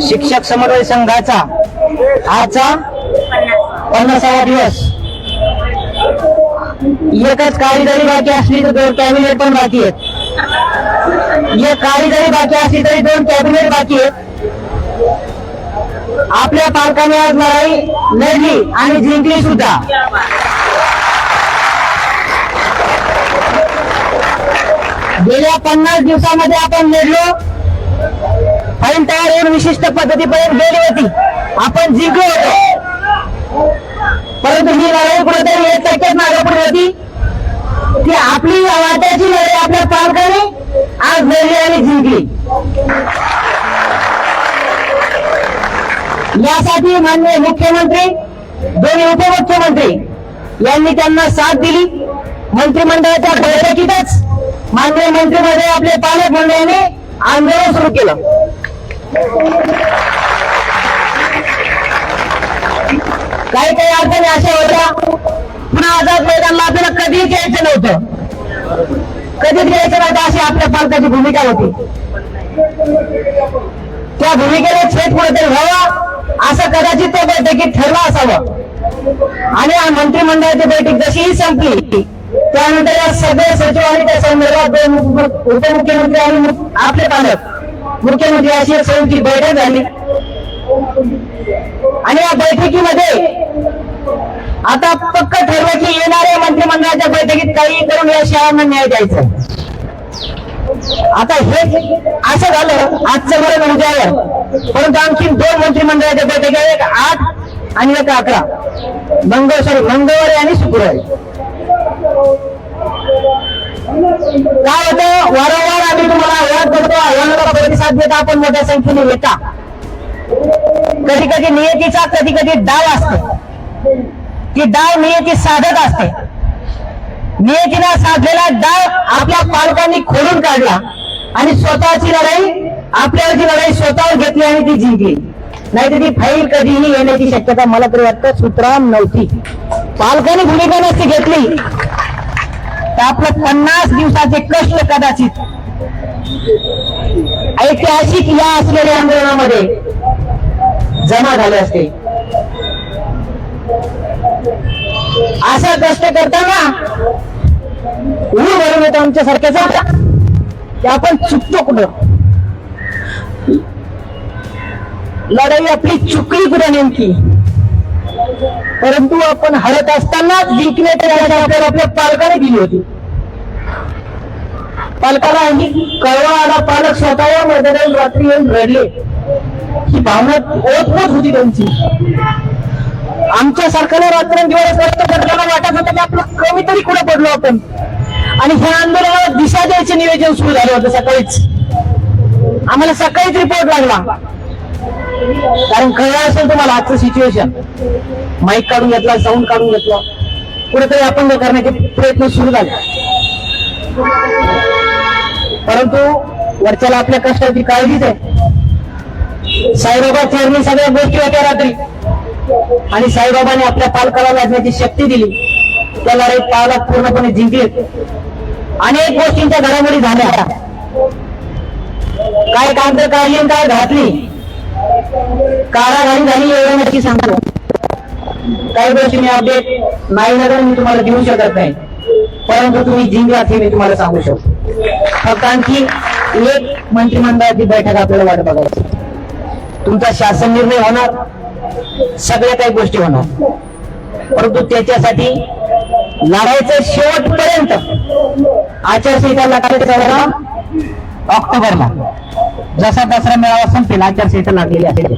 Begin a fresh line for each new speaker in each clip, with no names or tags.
शिक्षक समन्वय संघाचा आजचा पन्नासावा दिवस. एकच काळी बाकी असली तर दोन कॅबिनेट पण बाकी आहेत. एक काळी जरी बाकी असली तरी दोन कॅबिनेट बाकी आहेत. आपल्या पालकांनी आज लढाई लढली आणि जिंकली सुद्धा. गेल्या पन्नास दिवसामध्ये आपण लढलो. फाईन तयार होऊन विशिष्ट पद्धतीपर्यंत गेली होती. आपण जिंकलो होतो. परंतु ही लढाई कुठेतरी एक टक्केच मागे होती. ती आपली वाट्याची लढाई आपल्या पालकांनी आज लढली आणि जिंकली. यासाठी माननीय मुख्यमंत्री दोन्ही उपमुख्यमंत्री यांनी त्यांना साथ दिली. मंत्रिमंडळाच्या बैठकीतच माननीय मंत्रिमंडळ आपले पालक मंडळाने आंदोलन सुरू केलं. काही काही अडचणी अशा होत्या. पुन्हा आझाद मैदानला आपल्याला कधीच यायचं नव्हतं. कधीच यायचं नव्हतं अशी आपल्या पालकाची भूमिका होती. त्या भूमिकेला छेद कुठेतरी व्हावा असं कदाचित त्या बैठकीत ठरला असावं. आणि या मंत्रिमंडळाची बैठक जशीही संपली त्यानंतर या सगळे सचिव आणि त्या संदर्भात उपमुख्यमंत्री आणि आपले पालक मुख्यमंत्री अशी एक संयुक्त बैठक झाली. आणि या बैठकीमध्ये आता पक्क ठरलं की येणाऱ्या मंत्रिमंडळाच्या बैठकीत काही करून या शाळांना न्याय द्यायचा. आता हे असं झालं आजचं बरं म्हणजे उद्यावर परंतु आणखी दोन मंत्रिमंडळाच्या बैठका एक आठ आणि एक अकरा. मंगळ सॉरी मंगळवारी आणि शुक्रवारी. काय होतं? वारंवार आम्ही तुम्हाला आव्हान करतो आव्हानाला प्रतिसाद देता आपण मोठ्या संख्येने येता. कधी कधी नियतीचा कधी कधी डाव असतो. ती डाव नियती साधत असते. नियतीनं साधलेला डाव आपल्या पालकांनी खोडून काढला आणि स्वतःची लढाई आपल्यावरची लढाई स्वतःवर घेतली आणि ती जिंकली. नाही तर ती फाईल कधीही येण्याची शक्यता मला तरी वाटतं सुतराम नव्हती. पालकांनी भूमिका नसती घेतली. तर आपलं पन्नास दिवसाचे कष्ट कदाचित ऐतिहासिक या असलेल्या आंदोलनामध्ये जमा झाले असते. असं कष्ट करताना ऊर भरून येतो आमच्या सारख्याचा की आपण चुकतो कुठं? लढाई आपली चुकली कुठं नेमकी? परंतु आपण हरत असताना जिंकण्याची आपल्याला आपल्या पालकाने दिली होती. पालकाला आणि कळवा आला पालक स्वतः या मैदानात रात्री येऊन रडले. ही भावना ओतपोत होती त्यांची. आमच्या सारख्याला रात्रंदिवस कष्ट करताना वाटत होतं की आपलं कमी तरी कुठे पडलो आपण. आणि ह्या आंदोलनाला दिशा द्यायचे नियोजन सुरू झालं होतं सकाळीच. आम्हाला सकाळीच रिपोर्ट लागला. कारण कळलं असेल तुम्हाला आजचं सिच्युएशन माईक काढून घेतला साऊंड काढून घेतला. कुठेतरी आपण करण्याचे प्रयत्न सुरू झाले. परंतु वरच्याला आपल्या कष्टाची काळजीच आहे. साईबाबा चरणी सगळ्या गोष्टी होत्या रात्री. आणि साईबाबाने आपल्या पालकाला लढण्याची शक्ती दिली. त्या लढाईत पालक पूर्णपणे जिंकले. अनेक गोष्टींच्या घडामोडी झाल्या. काय कागद काढली काय घातली. कारागारी झाली एवढं नक्की सांगतो. काही गोष्टी मी अपडेट नाही नगर मी तुम्हाला देऊ शकत नाही. परंतु तुम्ही जिंकलात हे मी तुम्हाला सांगू शकतो. फक्त आणखी एक मंत्रिमंडळाची बैठक आपल्याला वाट बघायची. तुमचा शासन निर्णय होणार सगळ्या काही गोष्टी होणार. परंतु त्याच्यासाठी लढायचं शेवटपर्यंत आचारसंहिता लागायचा ऑक्टोबरला. जसा दसरा मेळावा संपेल आचारसंहिता लागलेली असेल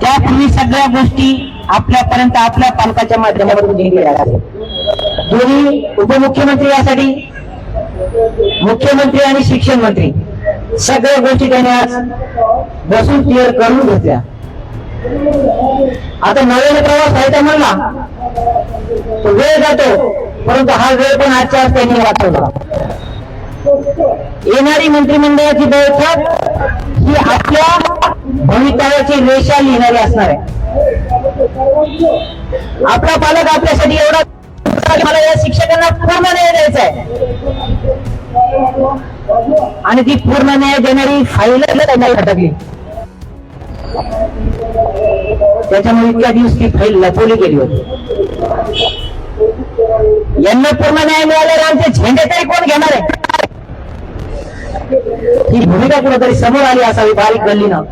त्यापूर्वी सगळ्या गोष्टी आपल्यापर्यंत आपल्या पालकाच्या माध्यमातून दोन्ही उपमुख्यमंत्री यासाठी मुख्यमंत्री आणि शिक्षण मंत्री सगळ्या गोष्टी त्यांनी आज बसून क्लिअर करून घेतल्या. आता नव्याने प्रवास व्हायचा म्हणला तो वेळ जातो परंतु हा वेळ पण आजच्या आज त्यांनी वाचवला. येणारी मंत्रिमंडळाची बैठक ही आपल्या भवितव्याची रेषा लिहिणारी असणार आहे. आपला पालक आपल्यासाठी एवढा मला या शिक्षकांना पूर्ण न्याय द्यायचा आहे. आणि ती पूर्ण न्याय देणारी फाईल त्यांना अटकली. त्याच्यामुळे इतक्या दिवस ती फाईल लपवली गेली होती. यांना पूर्ण न्याय मिळाल्यावर आमचे झेंडे तरी कोण घेणार आहे? ही भूमिका कुठेतरी समोर आली असावी बारीक गल्लीनं.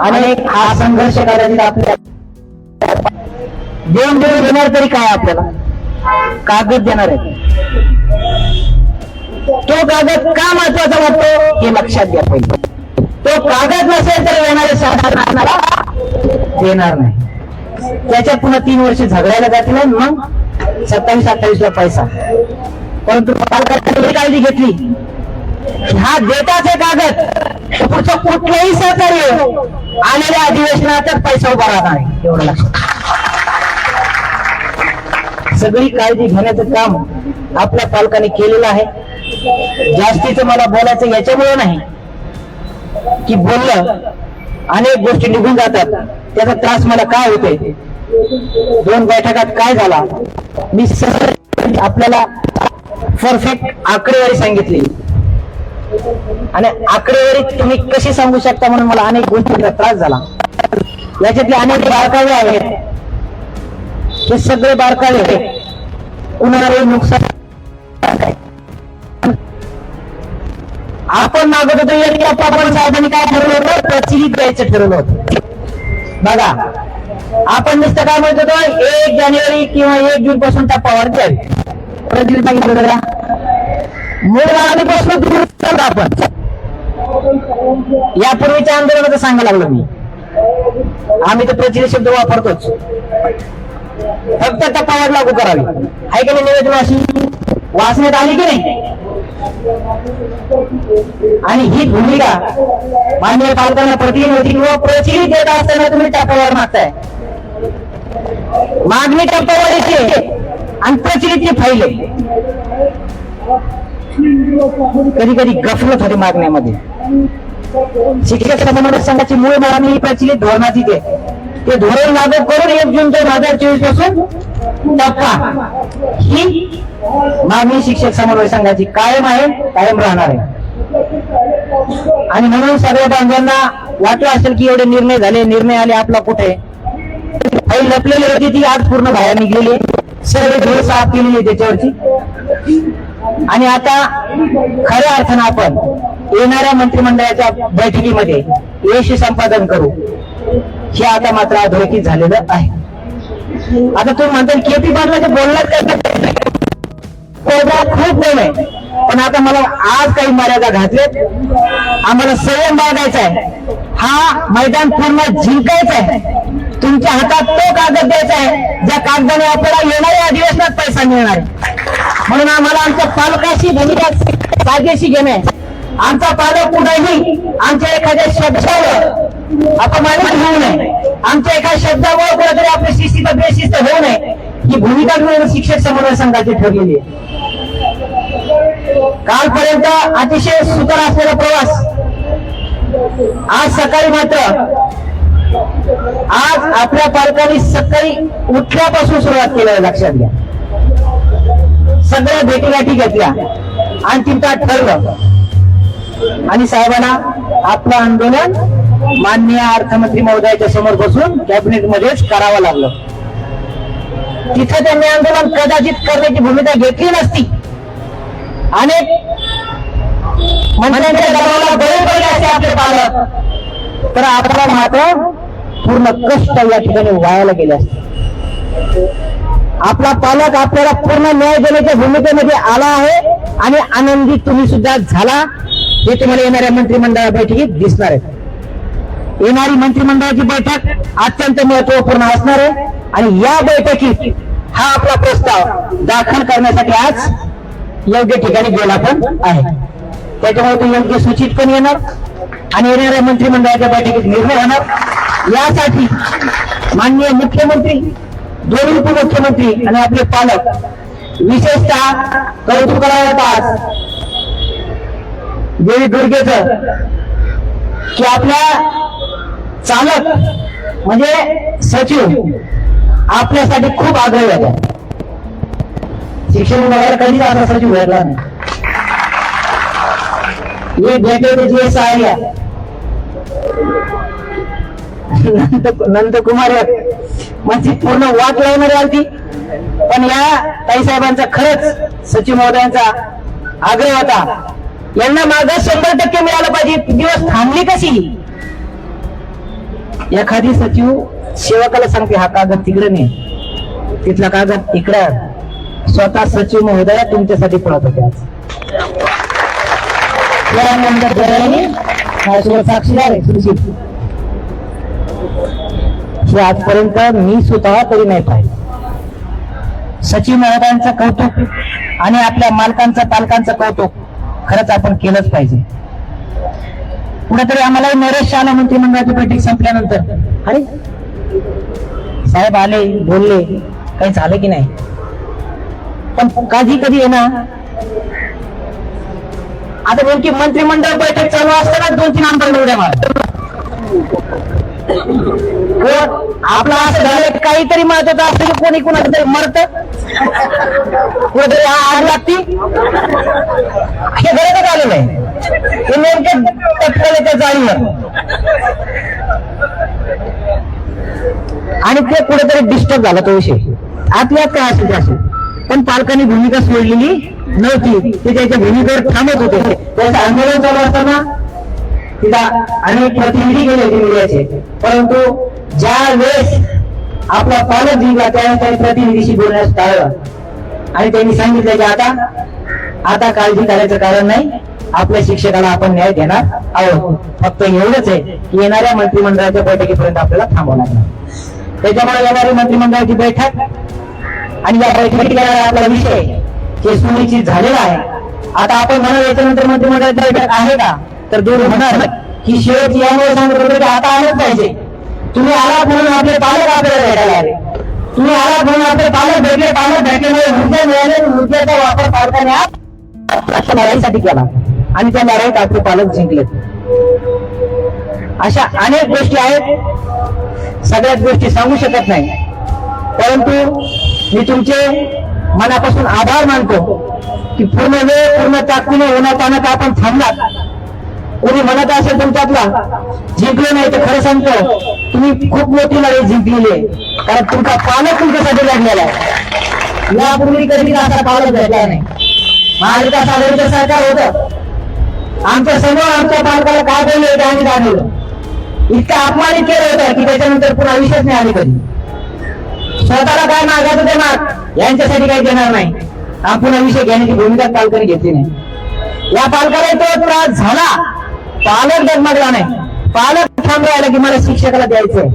आणि हा संघर्ष कदाचित आपल्या देऊन देऊन देणार तरी काय आपल्याला? कागद देणार आहे. तो कागद का महत्त्वाचा वाटतो हे लक्षात घ्या पहिले. तो कागद नसेल तर येणारे साधारणाला देणार नाही. त्याच्यात पुन्हा तीन वर्ष झगडायला जातील मग सत्तावीस अठ्ठावीस ला पैसा. परंतु पालकांनी काळजी घेतली. हा देताच आहे कागद पुढच्या पुढचं कुठलंही सहकार्य आलेल्या अधिवेशनातच पैसा उभा राहणार आहे एवढं लक्षात सगळी काळजी घेण्याचं काम आपल्या पालकाने केलेलं आहे. जास्तीचं मला बोलायचं याच्यामुळे नाही की बोललं अनेक गोष्टी निघून जातात. त्याचा त्रास मला काय होते दोन बैठकात काय झाला? मी सहज आपल्याला परफेक्ट आकडेवारी सांगितली. आणि आकडेवारी तुम्ही कशी सांगू शकता म्हणून मला अनेक गोष्टींचा त्रास झाला. याच्यातले अनेक बारकावे आहेत. हे सगळे बारकावे होणारे नुकसान आपण मागत होतो येडिया पापड साहेबांनी काय ठरवलं होतं? प्रचिलित द्यायचं ठरवलं होतं. बघा आपण नुसतं काय म्हणत होतो? एक जानेवारी किंवा एक जून पासून टप्पावर द्यावी प्रचिलीत सांगितलं जरा मूळ मागणीपासून दूर होतो आपण. यापूर्वीच्या आंदोलनाचं सांगायला लागलो मी. आम्ही तर प्रचित शब्द वापरतोच. फक्त टप्पावर लागू करावी. आहे की नाही निवेदन अशी? वाचण्यात आली की नाही? आणि ही भूमिका माननीय पालकांना पटली नव्हती किंवा प्रचिती देत असताना तुम्ही टप्प्यावर मागताय. मागणी टप्प्यावर येते आणि प्रचलितची फाईल कधी कधी गफलत होते मागण्यामध्ये. शिक्षक समन्वय संघाची मूळ मागणी ही प्रचलित धोरणाची ते ते धोरण लागू करून एक जून दोन हजार चोवीसपासून टप्पा. ही मागणी शिक्षक समन्वय संघाची कायम आहे कायम राहणार आहे. आणि म्हणून सर्व बांधवांना वाटलं असेल की एवढे निर्णय झाले निर्णय आले आपला कुठे? फाईल लपलेली होती ती आज पूर्ण बाहेर निघलेली आहे. सर्व धूळ साफ केलेली आहे त्याच्यावरची आणि आता खऱ्या अर्थानं आपण येणाऱ्या मंत्रिमंडळाच्या बैठकीमध्ये यश संपादन करू. हे आता मात्र अधोरेखित झालेलं आहे. आता तुम्ही म्हणता केपी पाटलाचे बोलणार काय कोबरा खूप कमी आहे. पण आता मला आज काही मर्यादा घातलेत आम्हाला संयम बाळगायचा आहे. हा मैदान पूर्ण जिंकायचा आहे. तुमच्या हातात तो कागद द्यायचा आहे. ज्या कागदाने आपल्याला येणाऱ्या अधिवेशनात पैसा मिळणार म्हणून आम्हाला आमच्या पालकाशी भूमिका कायदेशी घेणे. आमचा पालक कुठेही आमच्या एखाद्या शब्दावर अपमानित होऊ नये. आमच्या एका शब्दावर कुठेतरी आपली शिस्तीत बेशिस्त होऊ नये. ही भूमिका मिळून शिक्षक समन्वय संघाची ठरलेली आहे. कालपर्यंत अतिशय सुकर असलेला प्रवास. आज सकाळी मात्र आज आपल्या पालकांनी सकाळी उठल्यापासून सुरुवात केल्या लक्षात घ्या. सगळ्या भेटीगाठी घेतल्या. आणि तिथं ठरलं. आणि साहेबांना आपलं आंदोलन माननीय अर्थमंत्री महोदयाच्या समोर बसून कॅबिनेट मध्येच करावं लागलं. तिथं त्यांनी आंदोलन कदाचित करण्याची भूमिका घेतली नसती. अनेक मंत्र्यांच्या दबावाला बळी पडले असते आपले पालक. तर आपल्याला मात्र पूर्ण कष्ट या ठिकाणी वायाला गेले असते. आपला पालक आपल्याला पूर्ण न्याय देण्याच्या भूमिकेमध्ये आला आहे आणि आनंदी तुम्ही सुद्धा झाला. हे तुम्हाला येणाऱ्या मंत्रिमंडळ बैठकीत दिसणार आहे. येणारी मंत्रिमंडळाची बैठक अत्यंत महत्त्वपूर्ण असणार आहे. आणि या बैठकीत हा आपला प्रस्ताव दाखल करण्यासाठी आज योग्य ठिकाणी गेला पण आहे. त्याच्यामुळे तो योग्य सूचित पण येणार आणि येणाऱ्या मंत्रिमंडळाच्या बैठकीत निर्णय होणार. यासाठी माननीय मुख्यमंत्री दोन्ही उपमुख्यमंत्री आणि आपले पालक विशेषतः कौतुकाला पास देवी दुर्गेच की आपल्या चालक म्हणजे सचिव आपल्यासाठी खूप आग्रही होता शिक्षण विभागाला कधीच असा सचिव भेटला नाही. हे भेटले ते आर्या नंदकुमार म्हणजे पूर्ण वाट लावणारी आलती. पण या ताईसाहेबांचा खरंच सचिव महोदयांचा आग्रह होता. यांना मागं शंभर टक्के मिळालं पाहिजे. दिवस थांबली कशी एखादी सचिव सेवकाला सांगते हा कागद तिकडे नाही तिथला कागद इकडं स्वतः सचिव महोदया तुमच्यासाठी पळत होते आज. साक्षीदार आहे सुरक्षित. हे आजपर्यंत मी स्वतः तरी नाही पाहिजे सचिव महोदयांचं कौतुक आणि आपल्या मालकांचं पालकांचं कौतुक खरंच आपण केलंच पाहिजे. कुठेतरी आम्हाला नरेश आला मंत्रिमंडळाची बैठक संपल्यानंतर. अरे साहेब आले बोलले काही झालं की नाही? पण कधी कधी आहे ना आता नेमकी मंत्रिमंडळ बैठक चालू असताना दोन तीन आमदार निवड्या मार आपलं असं झालं काहीतरी महत्वाचं असतं की कोणी कुणाचं तरी मरत. कुठेतरी आग लागती. हे घरातच आलं नाही हे नेमके टपकले त्या जाळीवर. आणि ते कुठेतरी डिस्टर्ब झाला तो विषय. आतल्यात काय असेल ते असेल. पण पालकांनी भूमिका सोडलेली नव्हती. ते त्याच्या भूमिकेवर थांबत होते. त्याचं आंदोलन चालू असताना तिथं अनेक प्रतिनिधी गेले होते मीडियाचे परंतु ज्या वेळेस आपला पालक जिंकला त्यावेळेस त्यांनी प्रतिनिधीशी बोलण्यास टाळलं. आणि त्यांनी सांगितलं की आता आता काळजी करायचं कारण नाही. आपल्या शिक्षकाला आपण न्याय देणार आहोत. फक्त एवढंच आहे की येणाऱ्या मंत्रिमंडळाच्या बैठकीपर्यंत आपल्याला थांबावं लागणार. त्याच्यामुळे येणारी मंत्रिमंडळाची बैठक आणि या बैठकीत आपला विषय हे सुनिश्चित झालेला आहे. आता आपण म्हणाल याच्यानंतर मंत्रिमंडळाची बैठक आहे का? तर देव होणार की शेवट यामुळे सांगत होते की आता आलंच पाहिजे. तुम्ही आला म्हणून आपले पालक आपल्याला भेटायला आले. तुम्ही आला म्हणून आपले पालक भेटले पालक भेटल्यामुळे मुद्दे मिळाले मुद्द्याचा वापर पालकाने आज अशा लढाईसाठी केला. आणि त्या लढाईत आपले पालक जिंकले. अशा अनेक गोष्टी आहेत. सगळ्याच गोष्टी सांगू शकत नाही. परंतु मी तुमचे मनापासून आभार मानतो की पूर्ण वेळ पूर्ण ताकदीने उन्हात आणत आपण थांबलात. कोणी म्हणत असेल तुमच्यातला जिंकलो नाही तर खरं सांगतो तुम्ही खूप मोठी लढाई जिंकलेली आहे. कारण तुमचा पालक तुमच्यासाठी लढलेला आहे? यापूर्वी कधी असा पालक भेटला नाही. महाविकास आघाडीचं सरकार होत. आमच्यासमोर आमच्या पालकाला काय बोलले होते आम्ही दाखवलं इतकं अपमानित केलं होतं की त्याच्यानंतर पुन्हा विषयच नाही आले कधी. स्वतःला काय मागायचं ते माग यांच्यासाठी काही देणार नाही. हा पुन्हा विषय घेण्याची भूमिका पालकाने घेतली नाही. या पालकाला तो त्रास झाला. पालक डगमगला नाही. पालक ठाम राहिला की मला शिक्षकाला द्यायचंय.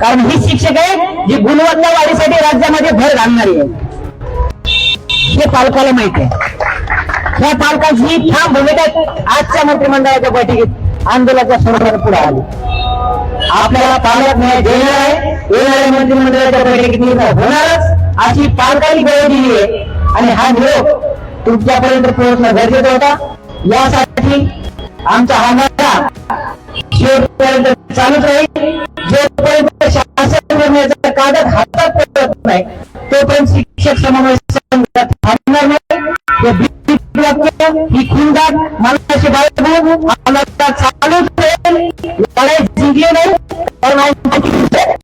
कारण ही शिक्षक आहे जी गुणवत्ता वाढीसाठी राज्यामध्ये भर घालणारी आहे. हे पालकाला माहीत आहे. या पालकांची ठाम भूमिका आजच्या मंत्रिमंडळाच्या बैठकीत आंदोलनाच्या स्वरूपात पुढे आली. आपल्याला पालक न्याय देणार आहे. येणाऱ्या मंत्रिमंडळाच्या बैठकीत निर्णय होणारच. अशी पालकांनी वेळ दिली आहे. आणि हा निरोप तुमच्यापर्यंत पोहोचणं गरजेचं होता. यासाठी आमचा हा लढा शेवटपर्यंत चालूच राहील जोपर्यंत शासन करण्याचा कागद हातात पडत नाही तोपर्यंत शिक्षक समन्वय संघात थांबणार नाही. ही खुंदात मनाची बाळगून आपला